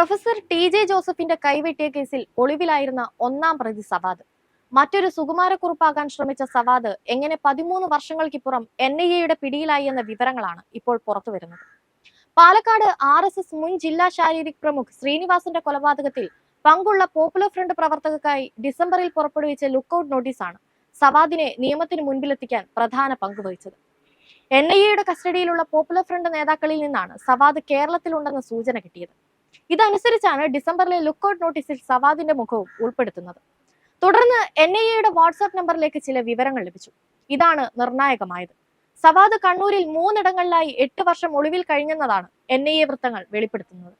Professor T J ജോസഫിന്റെ കൈവെട്ടിയ കേസിൽ ഒളിവിലായിരുന്ന ഒന്നാം പ്രതി സവാദ്. മറ്റൊരു സുകുമാരക്കുറിപ്പാകാൻ ശ്രമിച്ച സവാദ് എങ്ങനെ പതിമൂന്ന് വർഷങ്ങൾക്കിപ്പുറം എൻ ഐ എയുടെ പിടിയിലായി എന്ന വിവരങ്ങളാണ് ഇപ്പോൾ പുറത്തുവരുന്നത് പാലക്കാട് ആർ എസ് എസ് മുൻ ജില്ലാ ശാരീരിക് പ്രമുഖ് ശ്രീനിവാസന്റെ കൊലപാതകത്തിൽ പങ്കുള്ള പോപ്പുലർ ഫ്രണ്ട് പ്രവർത്തകർക്കായി ഡിസംബറിൽ പുറപ്പെടുവിച്ച ലുക്കൌട്ട് നോട്ടീസാണ് സവാദിനെ നിയമത്തിന് മുൻപിലെത്തിക്കാൻ പ്രധാന പങ്കുവഹിച്ചത്. എൻ ഐ എയുടെ കസ്റ്റഡിയിലുള്ള പോപ്പുലർ ഫ്രണ്ട് നേതാക്കളിൽ നിന്നാണ് സവാദ് കേരളത്തിലുണ്ടെന്ന സൂചന കിട്ടിയത്. ഇതനുസരിച്ചാണ് ഡിസംബറിലെ ലുക്കൌട്ട് നോട്ടീസിൽ സവാദിന്റെ മുഖവും ഉൾപ്പെടുത്തുന്നത്. തുടർന്ന് എൻ ഐ എയുടെ വാട്സാപ്പ് നമ്പറിലേക്ക് ചില വിവരങ്ങൾ ലഭിച്ചു. ഇതാണ് നിർണായകമായത്. സവാദ് കണ്ണൂരിൽ മൂന്നിടങ്ങളിലായി എട്ട് വർഷം ഒളിവിൽ കഴിഞ്ഞെന്നതാണ് എൻ ഐ എ വൃത്തങ്ങൾ വെളിപ്പെടുത്തുന്നത്.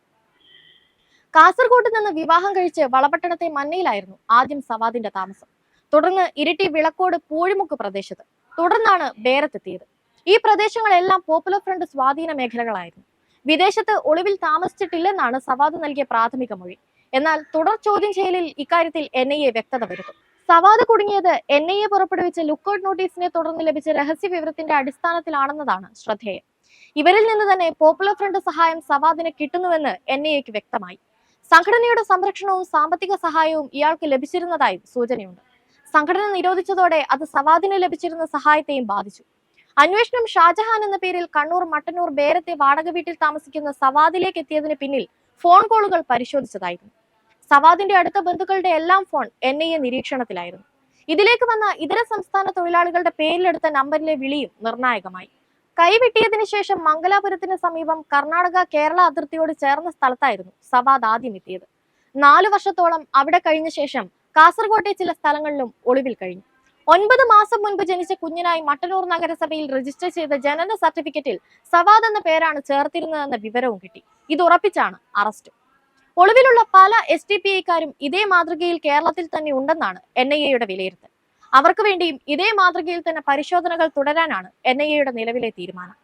കാസർഗോഡ് നിന്ന് വിവാഹം കഴിച്ച് വളപട്ടണത്തെ മന്നയിലായിരുന്നു ആദ്യം സവാദിന്റെ താമസം. തുടർന്ന് ഇരിട്ടി വിളക്കോട് പൂഴിമുക്ക് പ്രദേശത്ത്. തുടർന്നാണ് ബേരത്തെത്തിയത്. ഈ പ്രദേശങ്ങളെല്ലാം പോപ്പുലർ ഫ്രണ്ട് സ്വാധീന മേഖലകളായിരുന്നു. വിദേശത്ത് ഒളിവിൽ താമസിച്ചിട്ടില്ലെന്നാണ് സവാദ് നൽകിയ പ്രാഥമിക മൊഴി. എന്നാൽ തുടർ ചോദ്യം ചെയ്യലിൽ ഇക്കാര്യത്തിൽ എൻ ഐ എ വ്യക്തത വരുത്തും. സവാദ് കുടുങ്ങിയത് എൻ ഐ എ പുറപ്പെടുവിച്ച ലുക്കൌട്ട് നോട്ടീസിനെ തുടർന്ന് ലഭിച്ച രഹസ്യ വിവരത്തിന്റെ അടിസ്ഥാനത്തിലാണെന്നതാണ് ശ്രദ്ധേയം. ഇവരിൽ നിന്ന് തന്നെ പോപ്പുലർ ഫ്രണ്ട് സഹായം സവാദിന് കിട്ടുന്നുവെന്ന് എൻ ഐ എക്ക് വ്യക്തമായി. സംഘടനയുടെ സംരക്ഷണവും സാമ്പത്തിക സഹായവും ഇയാൾക്ക് ലഭിച്ചിരുന്നതായും സൂചനയുണ്ട്. സംഘടന നിരോധിച്ചതോടെ അത് സവാദിന് ലഭിച്ചിരുന്ന സഹായത്തെയും ബാധിച്ചു. അന്വേഷണം ഷാജഹാൻ എന്ന പേരിൽ കണ്ണൂർ മട്ടന്നൂർ ബേരത്തെ വാടക വീട്ടിൽ താമസിക്കുന്ന സവാദിലേക്ക് എത്തിയതിന് പിന്നിൽ ഫോൺ കോളുകൾ പരിശോധിച്ചതായിരുന്നു. സവാദിന്റെ അടുത്ത ബന്ധുക്കളുടെ എല്ലാം ഫോൺ എൻ ഐ എ നിരീക്ഷണത്തിലായിരുന്നു. ഇതിലേക്ക് വന്ന ഇതര സംസ്ഥാന തൊഴിലാളികളുടെ പേരിലെടുത്ത നമ്പറിലെ വിളിയും നിർണായകമായി. കൈവെട്ടിയതിനു ശേഷം മംഗലാപുരത്തിന് സമീപം കർണാടക കേരള അതിർത്തിയോട് ചേർന്ന സ്ഥലത്തായിരുന്നു സവാദ് ആദ്യം എത്തിയത്. നാലു വർഷത്തോളം അവിടെ കഴിഞ്ഞ ശേഷം കാസർകോട്ടെ ചില സ്ഥലങ്ങളിലും ഒളിവിൽ കഴിഞ്ഞു. ഒൻപത് മാസം മുൻപ് ജനിച്ച കുഞ്ഞിനായി മട്ടന്നൂർ നഗരസഭയിൽ രജിസ്റ്റർ ചെയ്ത ജനന സർട്ടിഫിക്കറ്റിൽ സവാദ് എന്ന പേരാണ് ചേർത്തിരുന്നതെന്ന വിവരവും കിട്ടി. ഇത് ഉറപ്പിച്ചാണ് അറസ്റ്റ് ഒളിവിലുള്ള പല എസ് ടി പി ഐക്കാരും ഇതേ മാതൃകയിൽ കേരളത്തിൽ തന്നെ ഉണ്ടെന്നാണ് എൻ ഐ എയുടെ വിലയിരുത്തൽ. അവർക്ക് വേണ്ടിയും ഇതേ മാതൃകയിൽ തന്നെ പരിശോധനകൾ തുടരാനാണ് എൻ ഐ എയുടെ നിലവിലെ തീരുമാനം.